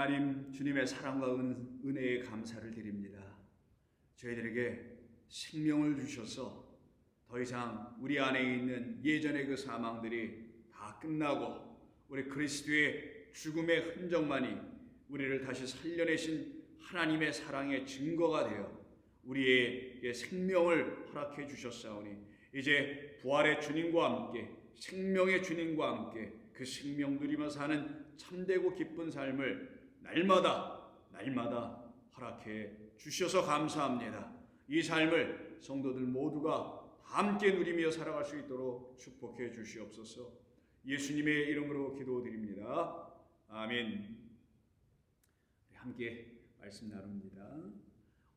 하나님 주님의 사랑과 은, 은혜에 감사를 드립니다. 저희들에게 생명을 주셔서 더 이상 우리 안에 있는 예전의 그 사망들이 다 끝나고 우리 그리스도의 죽음의 흔적만이 우리를 다시 살려내신 하나님의 사랑의 증거가 되어 우리의 생명을 허락해 주셨사오니 이제 부활의 주님과 함께 생명의 주님과 함께 그 생명 누리며 사는 참되고 기쁜 삶을 날마다 날마다 허락해 주셔서 감사합니다. 이 삶을 성도들 모두가 함께 누리며 살아갈 수 있도록 축복해 주시옵소서. 예수님의 이름으로 기도드립니다. 아멘. 함께 말씀 나눕니다.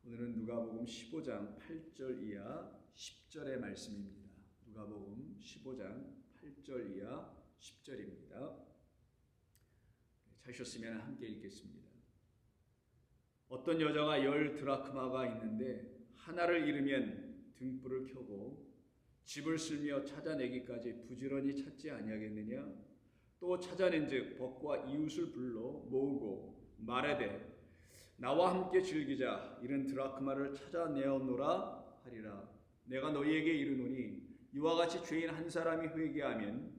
오늘은 누가복음 15장 8절 이하 10절의 말씀입니다. 누가복음 15장 8절 이하 10절입니다. 찾으셨으면 함께 읽겠습니다. 어떤 여자가 열 드라크마가 있는데 하나를 잃으면 등불을 켜고 집을 쓸며 찾아내기까지 부지런히 찾지 아니하겠느냐? 또 찾아낸즉 벗과 이웃을 불러 모으고 말하되 나와 함께 즐기자 이런 드라크마를 찾아내었노라 하리라 내가 너희에게 이르노니 이와 같이 죄인 한 사람이 회개하면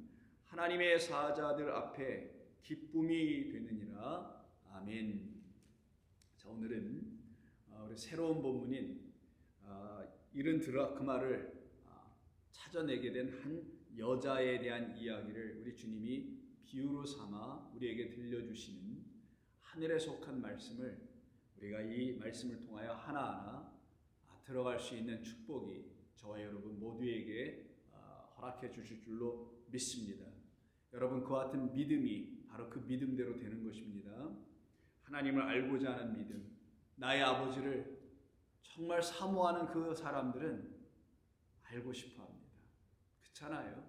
하나님의 사자들 앞에 기쁨이 되느니라 아멘. 자 오늘은 어, 우리 새로운 본문인 이른 드라크마를 아, 찾아내게 된 한 여자에 대한 이야기를 우리 주님이 비유로 삼아 우리에게 들려주시는 하늘에 속한 말씀을 우리가 이 말씀을 통하여 하나하나 아, 들어갈 수 있는 축복이 저와 여러분 모두에게 아, 허락해 주실 줄로 믿습니다. 여러분 그와 같은 믿음이 바로 그 믿음대로 되는 것입니다. 하나님을 알고자 하는 믿음, 나의 아버지를 정말 사모하는 그 사람들은 알고 싶어 합니다. 그렇잖아요.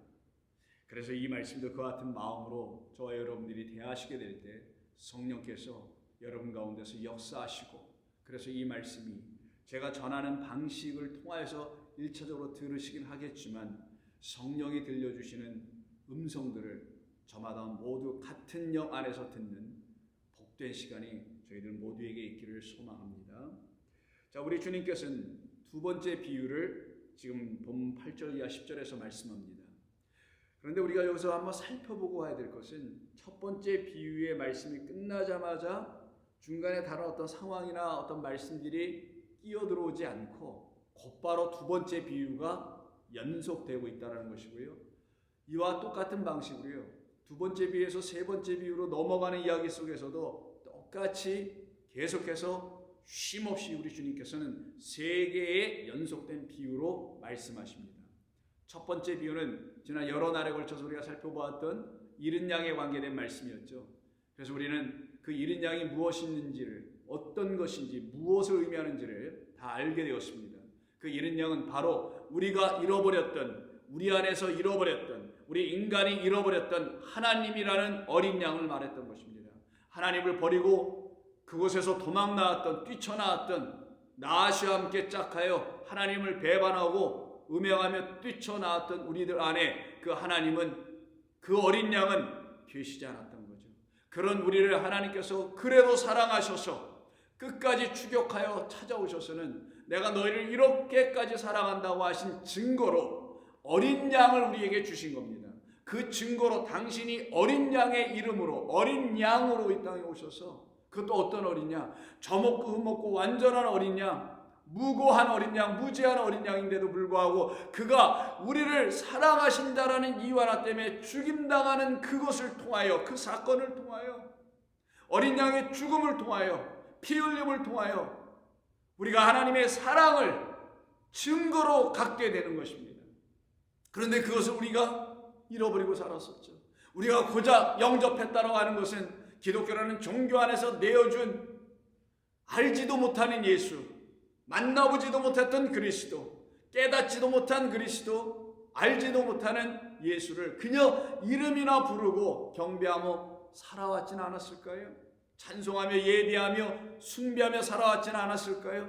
그래서 이 말씀도 그 같은 마음으로 저와 여러분들이 대하시게 될 때 성령께서 여러분 가운데서 역사하시고 그래서 이 말씀이 제가 전하는 방식을 통하여서 일차적으로 들으시긴 하겠지만 성령이 들려주시는 음성들을 저마다 모두 같은 영 안에서 듣는 복된 시간이 저희들 모두에게 있기를 소망합니다. 자, 우리 주님께서는 두 번째 비유를 지금 본 8절 이하 10절에서 말씀합니다. 그런데 우리가 여기서 한번 살펴보고 가야 될 것은 첫 번째 비유의 말씀이 끝나자마자 중간에 다른 어떤 상황이나 어떤 말씀들이 끼어들어오지 않고 곧바로 두 번째 비유가 연속되고 있다는 것이고요. 이와 똑같은 방식으로요. 두 번째 비유에서 세 번째 비유로 넘어가는 이야기 속에서도 똑같이 계속해서 쉼없이 우리 주님께서는 세 개의 연속된 비유로 말씀하십니다. 첫 번째 비유는 지난 여러 날에 걸쳐서 우리가 살펴보았던 이른 양에 관계된 말씀이었죠. 그래서 우리는 그 이른 양이 무엇인지를 어떤 것인지 무엇을 의미하는지를 다 알게 되었습니다. 그 이른 양은 바로 우리가 잃어버렸던 우리 안에서 잃어버렸던 우리 인간이 잃어버렸던 하나님이라는 어린 양을 말했던 것입니다. 하나님을 버리고 그곳에서 도망 나왔던 뛰쳐나왔던 나시와 함께 짝하여 하나님을 배반하고 음행하며 뛰쳐나왔던 우리들 안에 그 하나님은 그 어린 양은 계시지 않았던 거죠. 그런 우리를 하나님께서 그래도 사랑하셔서 끝까지 추격하여 찾아오셔서는 내가 너희를 이렇게까지 사랑한다고 하신 증거로 어린 양을 우리에게 주신 겁니다. 그 증거로 당신이 어린 양의 이름으로 어린 양으로 이 땅에 오셔서 그것도 어떤 어린 양? 저먹고 흠먹고 완전한 어린 양, 무고한 어린 양, 무지한 어린 양인데도 불구하고 그가 우리를 사랑하신다라는 이유 하나 때문에 죽임당하는 그것을 통하여 그 사건을 통하여 어린 양의 죽음을 통하여 피 흘림을 통하여 우리가 하나님의 사랑을 증거로 갖게 되는 것입니다. 그런데 그것을 우리가 잃어버리고 살았었죠. 우리가 고작 영접했다고 하는 것은 기독교라는 종교 안에서 내어준 알지도 못하는 예수, 만나보지도 못했던 그리스도, 깨닫지도 못한 그리스도, 알지도 못하는 예수를 그녀 이름이나 부르고 경배하며 살아왔지는 않았을까요? 찬송하며 예배하며 숭배하며 살아왔지는 않았을까요?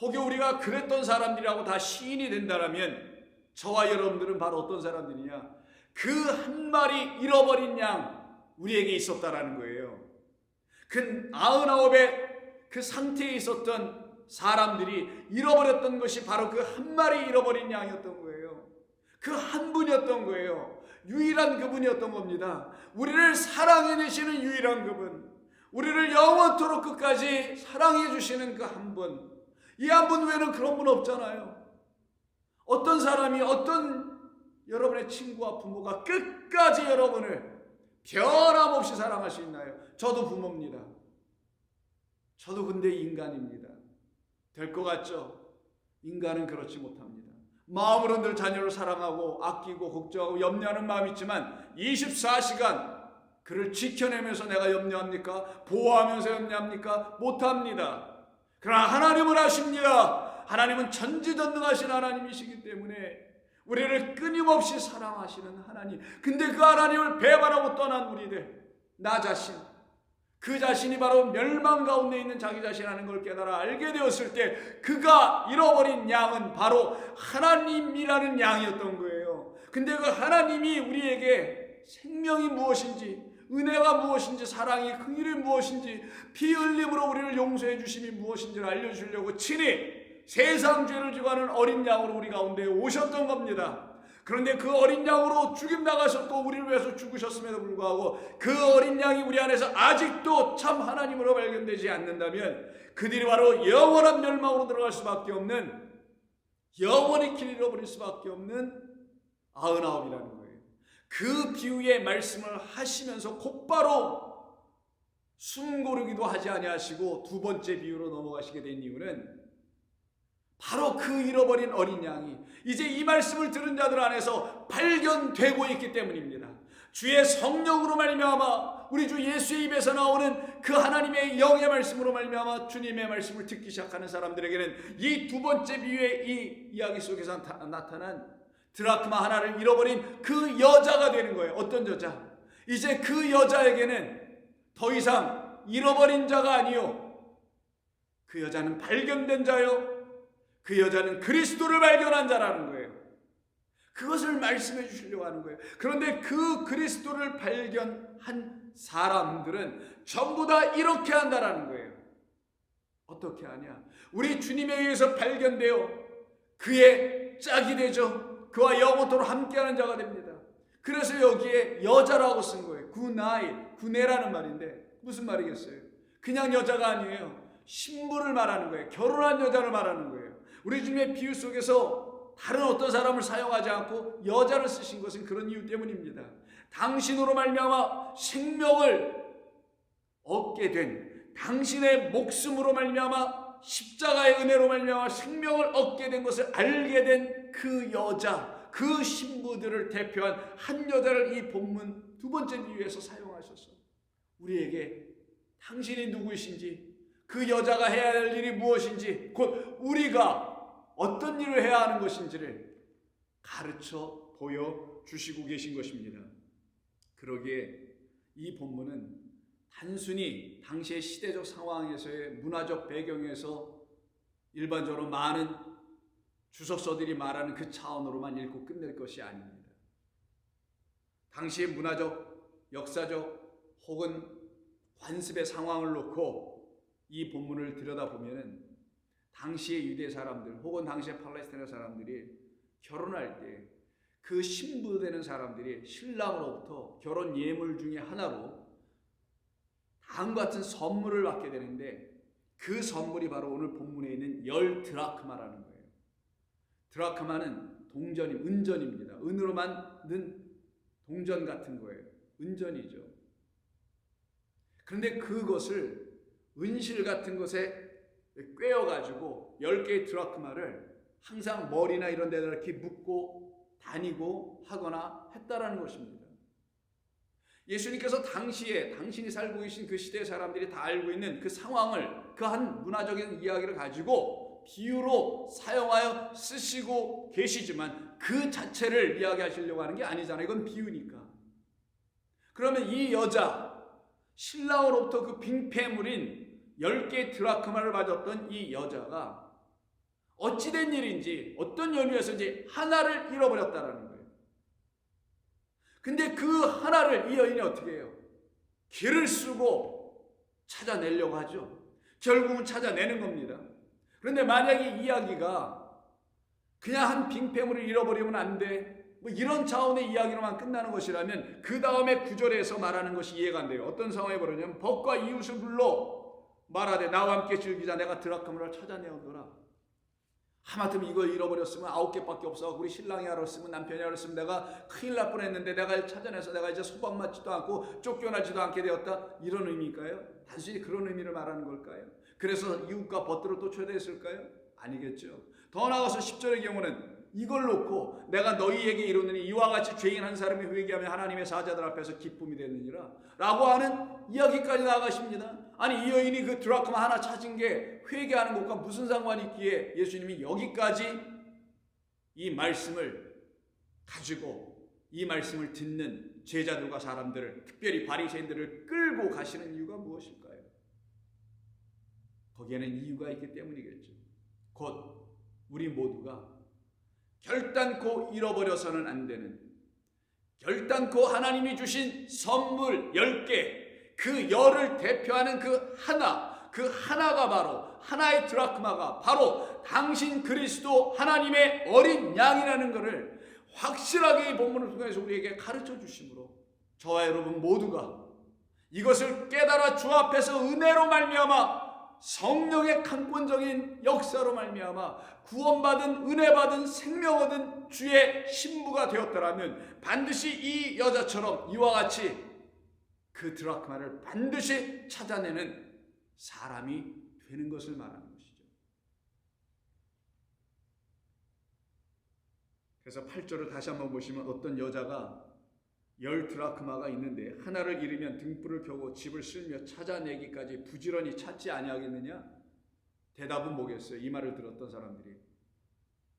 혹여 우리가 그랬던 사람들이라고 다 시인이 된다면 저와 여러분들은 바로 어떤 사람들이냐? 그 한 마리 잃어버린 양 우리에게 있었다라는 거예요. 그 아흔아홉의 그 상태에 있었던 사람들이 잃어버렸던 것이 바로 그 한 마리 잃어버린 양이었던 거예요. 그 한 분이었던 거예요. 유일한 그분이었던 겁니다. 우리를 사랑해내시는 유일한 그분. 우리를 영원토록 끝까지 사랑해 주시는 그 한 분. 이 한 분 외에는 그런 분 없잖아요. 어떤 사람이 어떤 여러분의 친구와 부모가 끝까지 여러분을 변함없이 사랑할 수 있나요? 저도 부모입니다. 저도 근데 인간입니다. 될 것 같죠? 인간은 그렇지 못합니다. 마음으로 늘 자녀를 사랑하고 아끼고 걱정하고 염려하는 마음이 있지만 24시간 그를 지켜내면서 내가 염려합니까? 보호하면서 염려합니까? 못합니다. 그러나 하나님은 아십니다. 하나님은 전지전능하신 하나님이시기 때문에 우리를 끊임없이 사랑하시는 하나님. 근데 그 하나님을 배반하고 떠난 우리들, 나 자신, 그 자신이 바로 멸망 가운데 있는 자기 자신이라는 걸 깨달아 알게 되었을 때 그가 잃어버린 양은 바로 하나님이라는 양이었던 거예요. 근데 그 하나님이 우리에게 생명이 무엇인지 은혜가 무엇인지 사랑이 긍휼이 무엇인지 피 흘림으로 우리를 용서해 주심이 무엇인지를 알려주려고 친히 세상 죄를 지고 하는 어린 양으로 우리 가운데 오셨던 겁니다. 그런데 그 어린 양으로 죽임 나가셨고 우리를 위해서 죽으셨음에도 불구하고 그 어린 양이 우리 안에서 아직도 참 하나님으로 발견되지 않는다면 그들이 바로 영원한 멸망으로 들어갈 수밖에 없는 영원히 길 잃어버릴 수밖에 없는 아흔아홉이라는 거예요. 그 비유의 말씀을 하시면서 곧바로 숨 고르기도 하지 아니하시고 두 번째 비유로 넘어가시게 된 이유는 바로 그 잃어버린 어린 양이 이제 이 말씀을 들은 자들 안에서 발견되고 있기 때문입니다. 주의 성령으로 말미암아 우리 주 예수의 입에서 나오는 그 하나님의 영의 말씀으로 말미암아 주님의 말씀을 듣기 시작하는 사람들에게는 이 두 번째 비유의 이 이야기 속에서 나타난 드라크마 하나를 잃어버린 그 여자가 되는 거예요. 어떤 여자? 이제 그 여자에게는 더 이상 잃어버린 자가 아니요. 그 여자는 발견된 자요. 그 여자는 그리스도를 발견한 자라는 거예요. 그것을 말씀해 주시려고 하는 거예요. 그런데 그 그리스도를 발견한 사람들은 전부 다 이렇게 한다라는 거예요. 어떻게 하냐? 우리 주님에 의해서 발견되어 그의 짝이 되죠. 그와 영원토록 함께하는 자가 됩니다. 그래서 여기에 여자라고 쓴 거예요. 구나이, 구네라는 말인데 무슨 말이겠어요? 그냥 여자가 아니에요. 신부를 말하는 거예요. 결혼한 여자를 말하는 거예요. 우리 주님의 비유 속에서 다른 어떤 사람을 사용하지 않고 여자를 쓰신 것은 그런 이유 때문입니다. 당신으로 말미암아 생명을 얻게 된 당신의 목숨으로 말미암아 십자가의 은혜로 말미암아 생명을 얻게 된 것을 알게 된 그 여자, 그 신부들을 대표한 한 여자를 이 본문 두 번째 비유에서 사용하셨어. 우리에게 당신이 누구이신지 그 여자가 해야 할 일이 무엇인지 곧 우리가 어떤 일을 해야 하는 것인지를 가르쳐 보여 주시고 계신 것입니다. 그러기에 이 본문은 단순히 당시의 시대적 상황에서의 문화적 배경에서 일반적으로 많은 주석서들이 말하는 그 차원으로만 읽고 끝낼 것이 아닙니다. 당시의 문화적, 역사적 혹은 관습의 상황을 놓고 이 본문을 들여다보면은 당시의 유대 사람들 혹은 당시의 팔레스타인 사람들이 결혼할 때 그 신부되는 사람들이 신랑으로부터 결혼 예물 중에 하나로 다음과 같은 선물을 받게 되는데 그 선물이 바로 오늘 본문에 있는 열 드라크마라는 거예요. 드라크마는 동전이 은전입니다. 은으로 만든 동전 같은 거예요. 은전이죠. 그런데 그것을 은실 같은 것에 꿰어가지고 10개의 드라크마를 항상 머리나 이런 데다 이렇게 묶고 다니고 하거나 했다라는 것입니다. 예수님께서 당시에 당신이 살고 계신 그 시대 사람들이 다 알고 있는 그 상황을 그 한 문화적인 이야기를 가지고 비유로 사용하여 쓰시고 계시지만 그 자체를 이야기하시려고 하는 게 아니잖아요. 이건 비유니까. 그러면 이 여자 신랑으로부터 그 빙패물인 10개의 드라크마를 받았던 이 여자가 어찌된 일인지 어떤 연유에서인지 하나를 잃어버렸다라는 거예요. 근데 그 하나를 이 여인이 어떻게 해요? 길을 쓰고 찾아내려고 하죠. 결국은 찾아내는 겁니다. 그런데 만약에 이야기가 그냥 한 빙패물을 잃어버리면 안 돼. 뭐 이런 차원의 이야기로만 끝나는 것이라면 그 다음에 구절에서 말하는 것이 이해가 안 돼요. 어떤 상황에 벌어냐면 법과 이웃을 불러 말하되 나와 함께 즐기자 내가 드라크마를 찾아내었더라. 하마터면 이거 잃어버렸으면 아홉 개밖에 없어. 우리 신랑이 알았으면 남편이 알았으면 내가 큰일 날 뻔했는데 내가 찾아내서 내가 이제 소방 맞지도 않고 쫓겨나지도 않게 되었다. 이런 의미일까요? 단순히 그런 의미를 말하는 걸까요? 그래서 이웃과 벗들어 또 초대했을까요? 아니겠죠. 더 나아가서 10절의 경우는 이걸 놓고 내가 너희에게 이르노니 이와 같이 죄인 한 사람이 회개하면 하나님의 사자들 앞에서 기쁨이 되느니라 라고 하는 이야기까지 나아가십니다. 아니 이 여인이 그 드라크마 하나 찾은 게 회개하는 것과 무슨 상관이 있기에 예수님이 여기까지 이 말씀을 가지고 이 말씀을 듣는 제자들과 사람들을 특별히 바리새인들을 끌고 가시는 이유가 무엇일까요? 거기에는 이유가 있기 때문이겠죠. 곧 우리 모두가 결단코 잃어버려서는 안 되는 결단코 하나님이 주신 선물 10개 그 열을 대표하는 그 하나 그 하나가 바로 하나의 드라크마가 바로 당신 그리스도 하나님의 어린 양이라는 것을 확실하게 이 본문을 통해서 우리에게 가르쳐 주심으로 저와 여러분 모두가 이것을 깨달아 주 앞에서 은혜로 말미암아 성령의 강권적인 역사로 말미암아 구원받은 은혜 받은 생명 얻은 주의 신부가 되었더라면 반드시 이 여자처럼 이와 같이 그 드라크마를 반드시 찾아내는 사람이 되는 것을 말하는 것이죠. 그래서 8절을 다시 한번 보시면 어떤 여자가 열 드라크마가 있는데 하나를 잃으면 등불을 켜고 집을 쓸며 찾아내기까지 부지런히 찾지 아니하겠느냐? 대답은 뭐겠어요? 이 말을 들었던 사람들이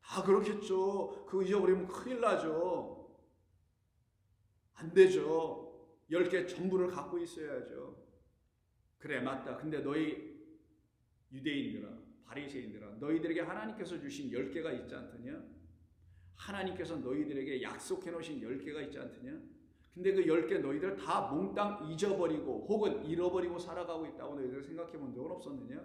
다 그렇겠죠. 그거 잊어버리면 큰일 나죠. 안 되죠. 열 개 전부를 갖고 있어야죠. 그래 맞다. 근데 너희 유대인들아, 바리새인들아, 너희들에게 하나님께서 주신 열 개가 있지 않더냐? 하나님께서 너희들에게 약속해 놓으신 열 개가 있지 않더냐? 근데 그 열 개 너희들 다 몽땅 잊어버리고 혹은 잃어버리고 살아가고 있다고 너희들 생각해 본 적은 없었느냐?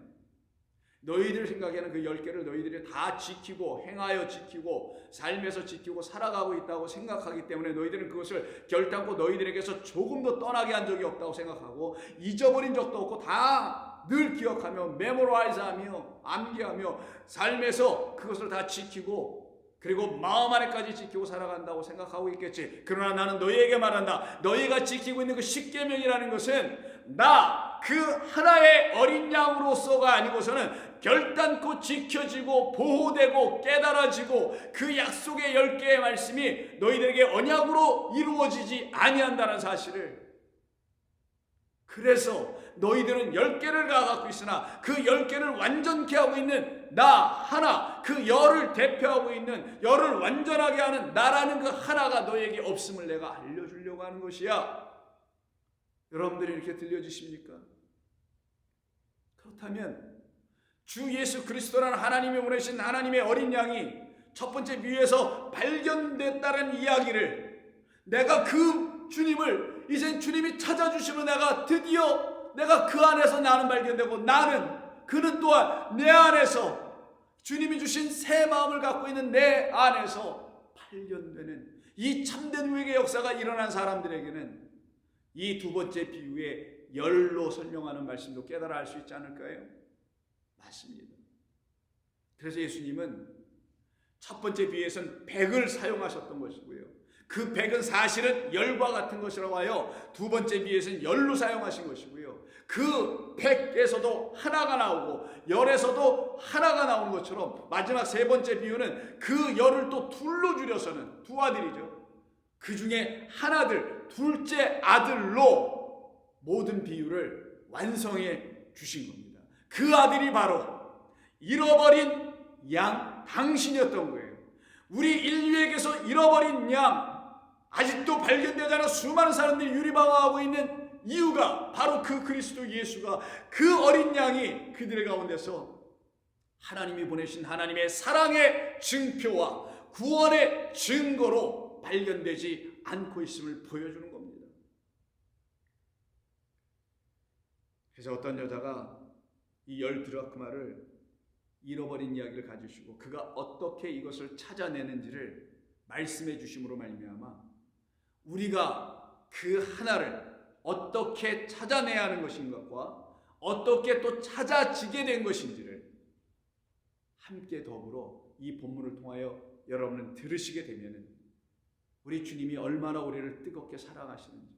너희들 생각에는 그 열 개를 너희들이 다 지키고 행하여 지키고 삶에서 지키고 살아가고 있다고 생각하기 때문에 너희들은 그것을 결단코 너희들에게서 조금도 떠나게 한 적이 없다고 생각하고 잊어버린 적도 없고 다 늘 기억하며 메모라이즈하며 암기하며 삶에서 그것을 다 지키고 그리고 마음 안에까지 지키고 살아간다고 생각하고 있겠지. 그러나 나는 너희에게 말한다. 너희가 지키고 있는 그 십계명이라는 것은 나 그 하나의 어린 양으로서가 아니고서는 결단코 지켜지고 보호되고 깨달아지고 그 약속의 열 개의 말씀이 너희들에게 언약으로 이루어지지 아니한다는 사실을 그래서 너희들은 열 개를 갖고 있으나 그 열 개를 완전케 하고 있는 나 하나 그 열을 대표하고 있는 열을 완전하게 하는 나라는 그 하나가 너에게 없음을 내가 알려주려고 하는 것이야. 여러분들이 이렇게 들려지십니까? 그렇다면 주 예수 그리스도라는 하나님이 보내신 하나님의 어린 양이 첫 번째 뷰에서 발견됐다는 이야기를 내가 그 주님을 이제 주님이 찾아주시면 내가 드디어 내가 그 안에서 나는 발견되고 나는 그는 또한 내 안에서 주님이 주신 새 마음을 갖고 있는 내 안에서 발견되는 이 참된 우익의 역사가 일어난 사람들에게는 이 두 번째 비유의 열로 설명하는 말씀도 깨달아 알 수 있지 않을까요? 맞습니다. 그래서 예수님은 첫 번째 비유에서는 백을 사용하셨던 것이고요. 그 백은 사실은 열과 같은 것이라고 하여 두 번째 비유에서는 열로 사용하신 것이고요. 그 백에서도 하나가 나오고 열에서도 하나가 나오는 것처럼 마지막 세 번째 비유는 그 열을 또 둘로 줄여서는 두 아들이죠. 그 중에 하나들 둘째 아들로 모든 비유를 완성해 주신 겁니다. 그 아들이 바로 잃어버린 양 당신이었던 거예요. 우리 인류에게서 잃어버린 양 아직도 발견되지 않아 수많은 사람들이 유리방황하고 있는 이유가 바로 그 그리스도 예수가 그 어린 양이 그들의 가운데서 하나님이 보내신 하나님의 사랑의 증표와 구원의 증거로 발견되지 않고 있음을 보여주는 겁니다. 그래서 어떤 여자가 이 열 드라크마를 잃어버린 이야기를 가지시고 그가 어떻게 이것을 찾아내는지를 말씀해 주심으로 말미암아 우리가 그 하나를 어떻게 찾아내야 하는 것인가 어떻게 또 찾아지게 된 것인지를 함께 더불어 이 본문을 통하여 여러분은 들으시게 되면은 우리 주님이 얼마나 우리를 뜨겁게 사랑하시는지,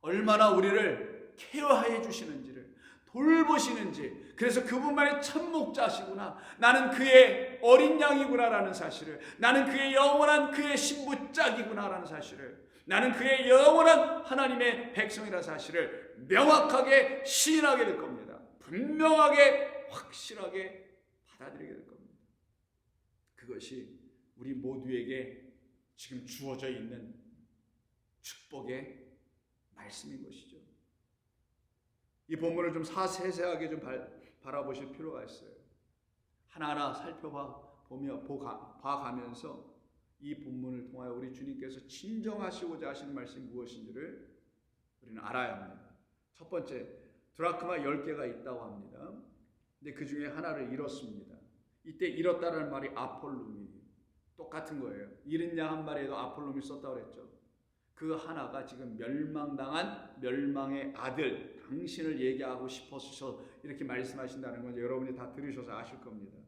얼마나 우리를 케어해 주시는지를 돌보시는지, 그래서 그분만의 참 목자시구나. 나는 그의 어린 양이구나라는 사실을, 나는 그의 영원한 그의 신부짝이구나라는 사실을, 나는 그의 영원한 하나님의 백성이라는 사실을 명확하게 시인하게 될 겁니다. 분명하게 확실하게 받아들이게 될 겁니다. 그것이 우리 모두에게 지금 주어져 있는 축복의 말씀인 것이죠. 이 본문을 좀 사세세하게 좀 바라보실 필요가 있어요. 하나하나 살펴봐 보며 봐가면서 이 본문을 통하여 우리 주님께서 진정하시고자 하시는 말씀이 무엇인지를 우리는 알아야 합니다. 첫 번째, 드라크마 10개가 있다고 합니다. 근데 그 중에 하나를 잃었습니다. 이때 잃었다는 말이 아폴룸이 똑같은 거예요. 잃은 양 한 마리에도 아폴롬이 썼다고 그랬죠. 그 하나가 지금 멸망당한 멸망의 아들 당신을 얘기하고 싶어서 이렇게 말씀하신다는 건 여러분이 다 들으셔서 아실 겁니다.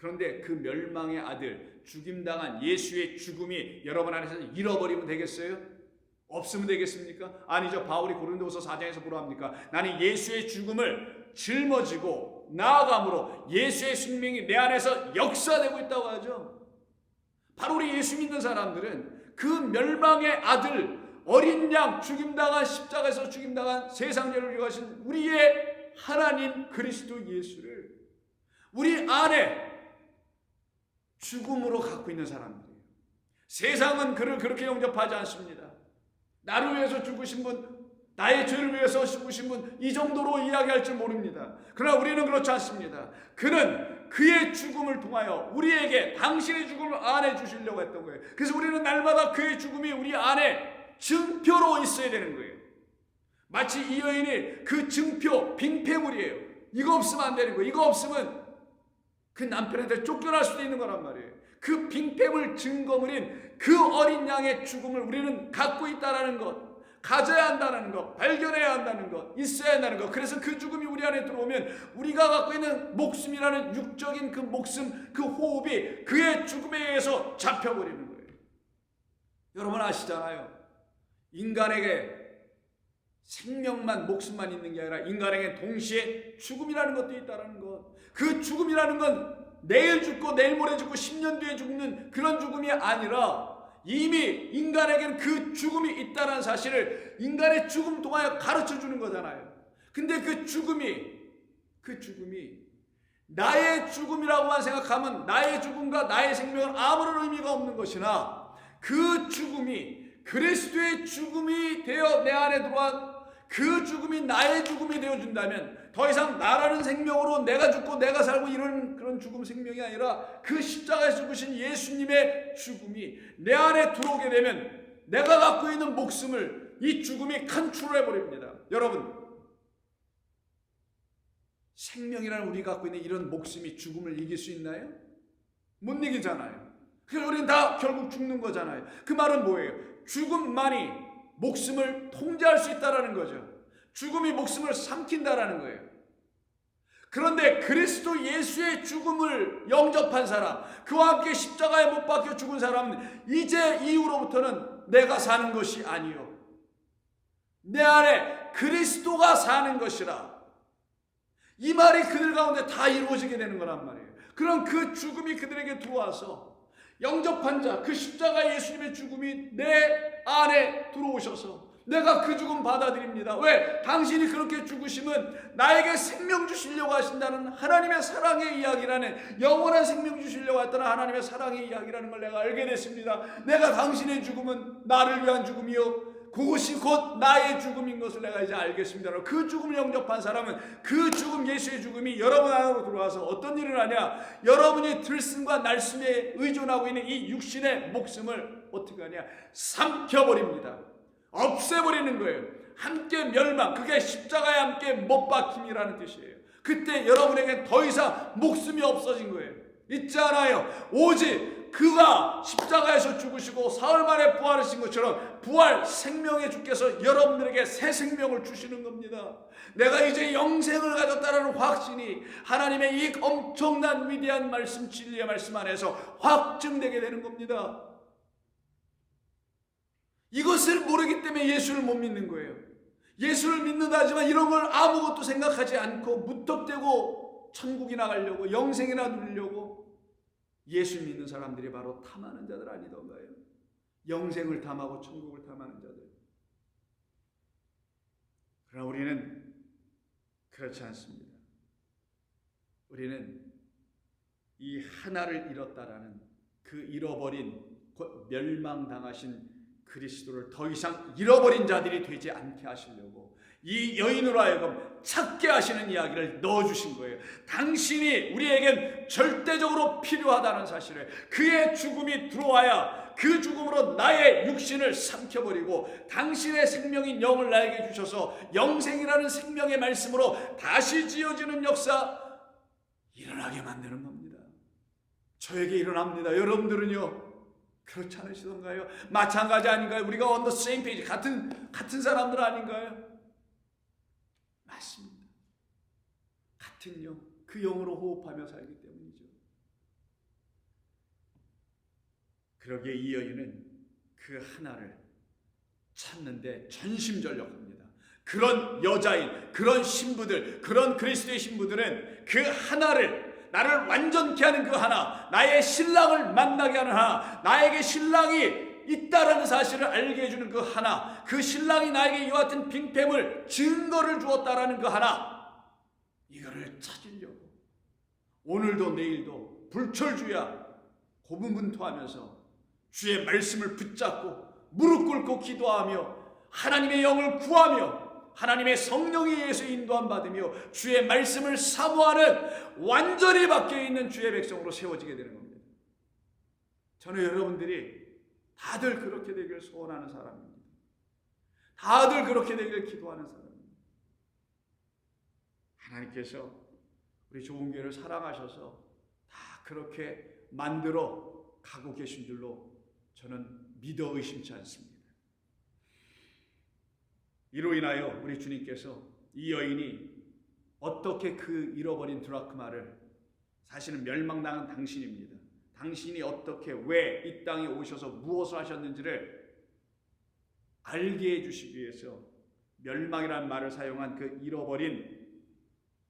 그런데 그 멸망의 아들 죽임당한 예수의 죽음이 여러분 안에서 잃어버리면 되겠어요? 없으면 되겠습니까? 아니죠. 바울이 고린도서 4장에서 뭐라 합니까? 나는 예수의 죽음을 짊어지고 나아감으로 예수의 생명이 내 안에서 역사되고 있다고 하죠. 바로 우리 예수 믿는 사람들은 그 멸망의 아들 어린 양 죽임당한 십자가에서 죽임당한 세상을 위하신 우리의 하나님 그리스도 예수를 우리 안에 죽음으로 갖고 있는 사람들이에요. 세상은 그를 그렇게 영접하지 않습니다. 나를 위해서 죽으신 분, 나의 죄를 위해서 죽으신 분, 이 정도로 이야기할 줄 모릅니다. 그러나 우리는 그렇지 않습니다. 그는 그의 죽음을 통하여 우리에게 당신의 죽음을 안해 주시려고 했던 거예요. 그래서 우리는 날마다 그의 죽음이 우리 안에 증표로 있어야 되는 거예요. 마치 이 여인이 그 증표, 빙패물이에요. 이거 없으면 안 되는 거예요. 이거 없으면 그 남편한테 쫓겨날 수도 있는 거란 말이에요. 그 빙패물 증거물인 그 어린 양의 죽음을 우리는 갖고 있다라는 것. 가져야 한다는 것, 발견해야 한다는 것, 있어야 한다는 것. 그래서 그 죽음이 우리 안에 들어오면 우리가 갖고 있는 목숨이라는 육적인 그 목숨, 그 호흡이 그의 죽음에 의해서 잡혀버리는 거예요. 여러분 아시잖아요. 인간에게 생명만, 목숨만 있는 게 아니라 인간에게 동시에 죽음이라는 것도 있다는 것. 그 죽음이라는 건 내일 죽고 내일 모레 죽고 10년 뒤에 죽는 그런 죽음이 아니라 이미 인간에게는 그 죽음이 있다는 사실을 인간의 죽음 통하여 가르쳐 주는 거잖아요. 근데 그 죽음이 그 죽음이 나의 죽음이라고만 생각하면 나의 죽음과 나의 생명은 아무런 의미가 없는 것이나 그 죽음이 그리스도의 죽음이 되어 내 안에 들어와 그 죽음이 나의 죽음이 되어 준다면 더 이상 나라는 생명으로 내가 죽고 내가 살고 이런 그런 죽음 생명이 아니라 그 십자가에 죽으신 예수님의 죽음이 내 안에 들어오게 되면 내가 갖고 있는 목숨을 이 죽음이 컨트롤해 버립니다. 여러분 생명이라는 우리 갖고 있는 이런 목숨이 죽음을 이길 수 있나요? 못 이기잖아요. 그래서 우리는 다 결국 죽는 거잖아요. 그 말은 뭐예요? 죽음만이 목숨을 통제할 수 있다라는 거죠. 죽음이 목숨을 삼킨다라는 거예요. 그런데 그리스도 예수의 죽음을 영접한 사람, 그와 함께 십자가에 못 박혀 죽은 사람은 이제 이후로부터는 내가 사는 것이 아니요. 내 안에 그리스도가 사는 것이라. 이 말이 그들 가운데 다 이루어지게 되는 거란 말이에요. 그럼 그 죽음이 그들에게 들어와서 영접한 자, 그 십자가 예수님의 죽음이 내 안에 들어오셔서 내가 그 죽음 받아들입니다. 왜? 당신이 그렇게 죽으시면 나에게 생명 주시려고 하신다는 하나님의 사랑의 이야기라는 영원한 생명 주시려고 했다는 하나님의 사랑의 이야기라는 걸 내가 알게 됐습니다. 내가 당신의 죽음은 나를 위한 죽음이요. 그것이 곧 나의 죽음인 것을 내가 이제 알겠습니다. 그 죽음을 영접한 사람은 그 죽음 예수의 죽음이 여러분 안으로 들어와서 어떤 일을 하냐? 여러분이 들숨과 날숨에 의존하고 있는 이 육신의 목숨을 어떻게 하냐? 삼켜버립니다. 없애버리는 거예요. 함께 멸망. 그게 십자가에 함께 못 박힘이라는 뜻이에요. 그때 여러분에게 더 이상 목숨이 없어진 거예요. 있지 않아요. 오직 그가 십자가에서 죽으시고 사흘 만에 부활하신 것처럼 부활 생명의 주께서 여러분들에게 새 생명을 주시는 겁니다. 내가 이제 영생을 가졌다는 확신이 하나님의 이 엄청난 위대한 말씀 진리의 말씀 안에서 확증되게 되는 겁니다. 이것을 모르기 때문에 예수를 못 믿는 거예요. 예수를 믿는다 하지만 이런 걸 아무것도 생각하지 않고 무턱대고 천국이나 가려고 영생이나 누리려고 예수 믿는 사람들이 바로 탐하는 자들 아니던가요? 영생을 탐하고 천국을 탐하는 자들. 그러나 우리는 그렇지 않습니다. 우리는 이 하나를 잃었다라는 그 잃어버린 곧 멸망당하신 그리스도를 더 이상 잃어버린 자들이 되지 않게 하시려고 이 여인으로 하여금 찾게 하시는 이야기를 넣어주신 거예요. 당신이 우리에겐 절대적으로 필요하다는 사실을 그의 죽음이 들어와야 그 죽음으로 나의 육신을 삼켜버리고 당신의 생명인 영을 나에게 주셔서 영생이라는 생명의 말씀으로 다시 지어지는 역사 일어나게 만드는 겁니다. 저에게 일어납니다. 여러분들은요? 그렇지 않으시던가요? 마찬가지 아닌가요? 우리가 the same page 같은 같은 사람들 아닌가요? 맞습니다. 같은 영, 그 영으로 호흡하며 살기 때문이죠. 그러기에 이 여인은 그 하나를 찾는데 전심전력합니다. 그런 여자인, 그런 신부들, 그런 그리스도의 신부들은 그 하나를 나를 완전케 하는 그 하나, 나의 신랑을 만나게 하는 하나, 나에게 신랑이 있다라는 사실을 알게 해주는 그 하나, 그 신랑이 나에게 이와 같은 빙패물 증거를 주었다라는 그 하나, 이거를 찾으려고 오늘도 내일도 불철주야 고분분투하면서 주의 말씀을 붙잡고 무릎 꿇고 기도하며 하나님의 영을 구하며 하나님의 성령에 의해서 인도함 받으며 주의 말씀을 사모하는 완전히 바뀌어 있는 주의 백성으로 세워지게 되는 겁니다. 저는 여러분들이 다들 그렇게 되길 소원하는 사람입니다. 다들 그렇게 되길 기도하는 사람입니다. 하나님께서 우리 좋은 교회를 사랑하셔서 다 그렇게 만들어 가고 계신 줄로 저는 믿어 의심치 않습니다. 이로 인하여 우리 주님께서 이 여인이 어떻게 그 잃어버린 드라크마를 사실은 멸망당한 당신입니다. 당신이 어떻게 왜 이 땅에 오셔서 무엇을 하셨는지를 알게 해주시기 위해서 멸망이라는 말을 사용한 그 잃어버린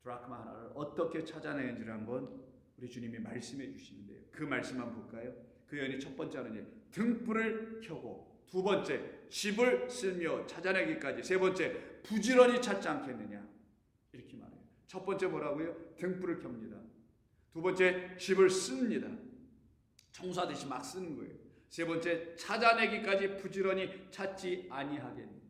드라크마 하나를 어떻게 찾아내는지를 한번 우리 주님이 말씀해 주시는데요. 그 말씀만 볼까요? 그 여인이 첫 번째는 등불을 켜고 두 번째 집을 쓸며 찾아내기까지 세 번째 부지런히 찾지 않겠느냐 이렇게 말해요. 첫 번째 뭐라고요? 등불을 켭니다. 두 번째 집을 씁니다. 청소하듯이 막 쓰는 거예요. 세 번째 찾아내기까지 부지런히 찾지 아니하겠느냐.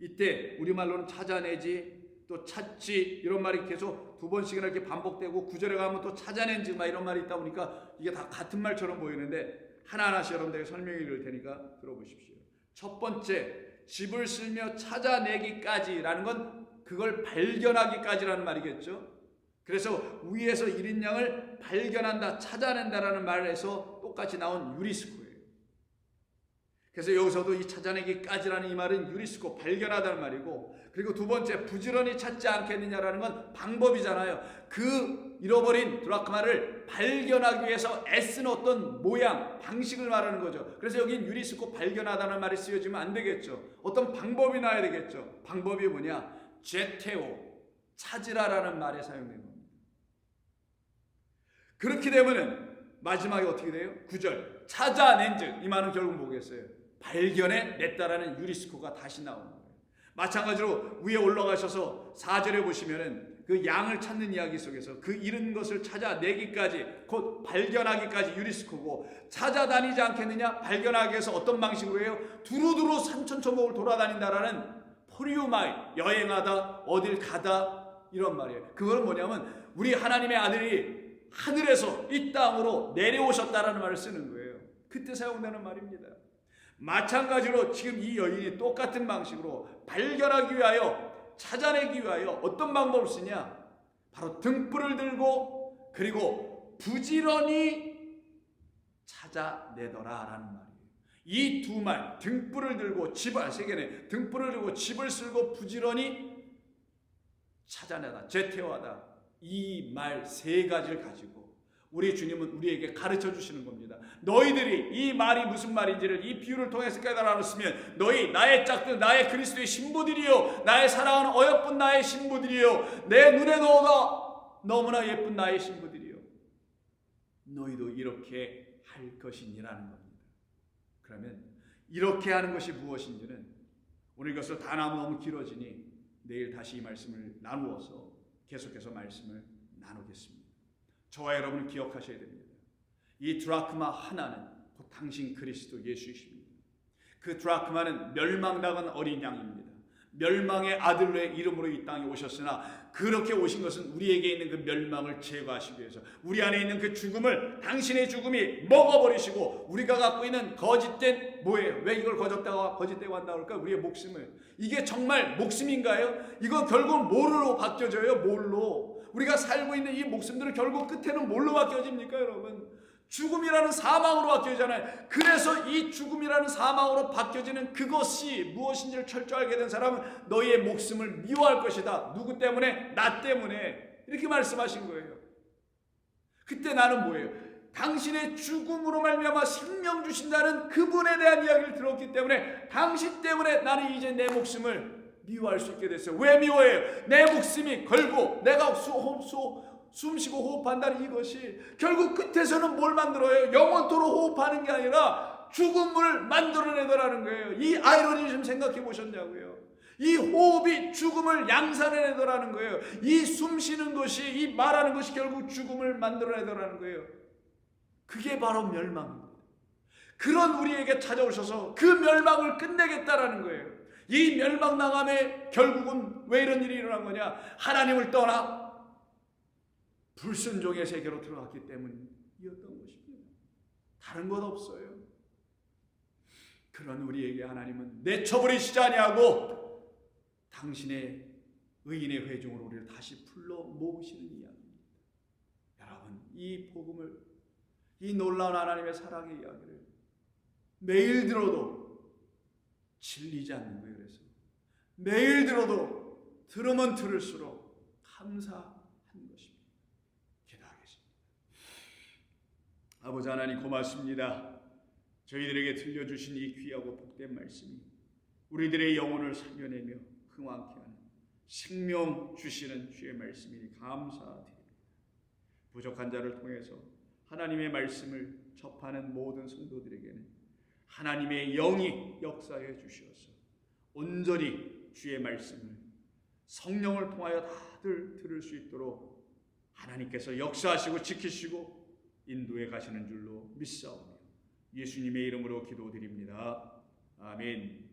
이때 우리말로는 찾아내지 또 찾지 이런 말이 계속 두 번씩이나 이렇게 반복되고 구절에 가면 또 찾아낸지 막 이런 말이 있다 보니까 이게 다 같은 말처럼 보이는데 하나하나씩 여러분들에게 설명해 드릴 테니까 들어보십시오. 첫 번째 집을 쓸며 찾아내기까지라는 건 그걸 발견하기까지라는 말이겠죠. 그래서 위에서 1인 양을 발견한다, 찾아낸다라는 말에서 똑같이 나온 유리스코예요. 그래서 여기서도 이 찾아내기까지라는 이 말은 유리스코 발견하다는 말이고 그리고 두 번째 부지런히 찾지 않겠느냐라는 건 방법이잖아요. 그 잃어버린 드라크마를 발견하기 위해서 애쓰는 어떤 모양, 방식을 말하는 거죠. 그래서 여긴 유리스코 발견하다는 말이 쓰여지면 안 되겠죠. 어떤 방법이 나야 되겠죠. 방법이 뭐냐? 제테오, 찾으라라는 말에 사용된 겁니다. 그렇게 되면은 마지막에 어떻게 돼요? 9절 찾아낸 즉 이 말은 결국 뭐겠어요? 발견해 냈다라는 유리스코가 다시 나오는 거예요. 마찬가지로 위에 올라가셔서 4절에 보시면은 그 양을 찾는 이야기 속에서 그 잃은 것을 찾아내기까지 곧 발견하기까지 유리스코고 찾아다니지 않겠느냐 발견하기 위해서 어떤 방식으로 해요? 두루두루 산천초목을 돌아다닌다라는 포리우마이 여행하다 어딜 가다 이런 말이에요. 그거는 뭐냐면 우리 하나님의 아들이 하늘에서 이 땅으로 내려오셨다라는 말을 쓰는 거예요. 그때 사용되는 말입니다. 마찬가지로 지금 이 여인이 똑같은 방식으로 발견하기 위하여 찾아내기 위하여 어떤 방법을 쓰냐? 바로 등불을 들고 그리고 부지런히 찾아내더라라는 말이에요. 이 두 말, 등불을 들고 집을 세계네, 등불을 들고 집을 쓸고 부지런히 찾아내다, 제태하다. 이 말 세 가지를 가지고 우리 주님은 우리에게 가르쳐 주시는 겁니다. 너희들이 이 말이 무슨 말인지를 이 비유를 통해서 깨달았으면 너희 나의 짝들 나의 그리스도의 신부들이요 나의 사랑하는 어여쁜 나의 신부들이요 내 눈에 넣어가 너무나 예쁜 나의 신부들이요 너희도 이렇게 할 것이니라는 겁니다. 그러면 이렇게 하는 것이 무엇인지는 오늘 이것을 다 나누면 길어지니 내일 다시 이 말씀을 나누어서 계속해서 말씀을 나누겠습니다. 저와 여러분은 기억하셔야 됩니다. 이 드라크마 하나는 곧 당신 그리스도 예수이십니다. 그 드라크마는 멸망당한 어린 양입니다. 멸망의 아들의 이름으로 이 땅에 오셨으나 그렇게 오신 것은 우리에게 있는 그 멸망을 제거하시기 위해서 우리 안에 있는 그 죽음을 당신의 죽음이 먹어버리시고 우리가 갖고 있는 거짓된 뭐예요? 왜 이걸 거짓다고 거짓되고 한다고 할까? 우리의 목숨을 이게 정말 목숨인가요? 이건 결국 뭘로 바뀌어져요? 뭘로? 우리가 살고 있는 이 목숨들은 결국 끝에는 뭘로 바뀌어집니까, 여러분? 죽음이라는 사망으로 바뀌어지잖아요. 그래서 이 죽음이라는 사망으로 바뀌어지는 그것이 무엇인지를 철저하게 된 사람은 너희의 목숨을 미워할 것이다. 누구 때문에? 나 때문에. 이렇게 말씀하신 거예요. 그때 나는 뭐예요? 당신의 죽음으로 말미암아 생명 주신다는 그분에 대한 이야기를 들었기 때문에 당신 때문에 나는 이제 내 목숨을 미워할 수 있게 됐어요. 왜 미워해요? 내 목숨이 걸고 내가 수호흡 수 숨쉬고 호흡한다는 이것이 결국 끝에서는 뭘 만들어요? 영원토록 호흡하는 게 아니라 죽음을 만들어내더라는 거예요. 이 아이러니 좀 생각해 보셨냐고요. 이 호흡이 죽음을 양산해내더라는 거예요. 이 숨쉬는 것이 이 말하는 것이 결국 죽음을 만들어내더라는 거예요. 그게 바로 멸망입니다. 그런 우리에게 찾아오셔서 그 멸망을 끝내겠다라는 거예요. 이 멸망당함의 결국은 왜 이런 일이 일어난 거냐? 하나님을 떠나 불순종의 세계로 들어갔기 때문이었던 것입니다. 다른 것 없어요. 그런 우리에게 하나님은 내쳐버리시지 아니하고 당신의 의인의 회중으로 우리를 다시 불러 모으시는 이야기입니다. 여러분 이 복음을 이 놀라운 하나님의 사랑의 이야기를 매일 들어도 질리지 않는 거예요. 그래서 매일 들어도 들으면 들을수록 감사한 것입니다. 아버지 하나님 고맙습니다. 저희들에게 들려주신 이 귀하고 복된 말씀이 우리들의 영혼을 살려내며 흥왕케 하는 생명 주시는 주의 말씀이니 감사드립니다. 부족한 자를 통해서 하나님의 말씀을 접하는 모든 성도들에게는 하나님의 영이 역사해 주시어서 온전히 주의 말씀을 성령을 통하여 다들 들을 수 있도록 하나님께서 역사하시고 지키시고 인도해 가시는 줄로 믿사오며 예수님의 이름으로 기도드립니다. 아멘.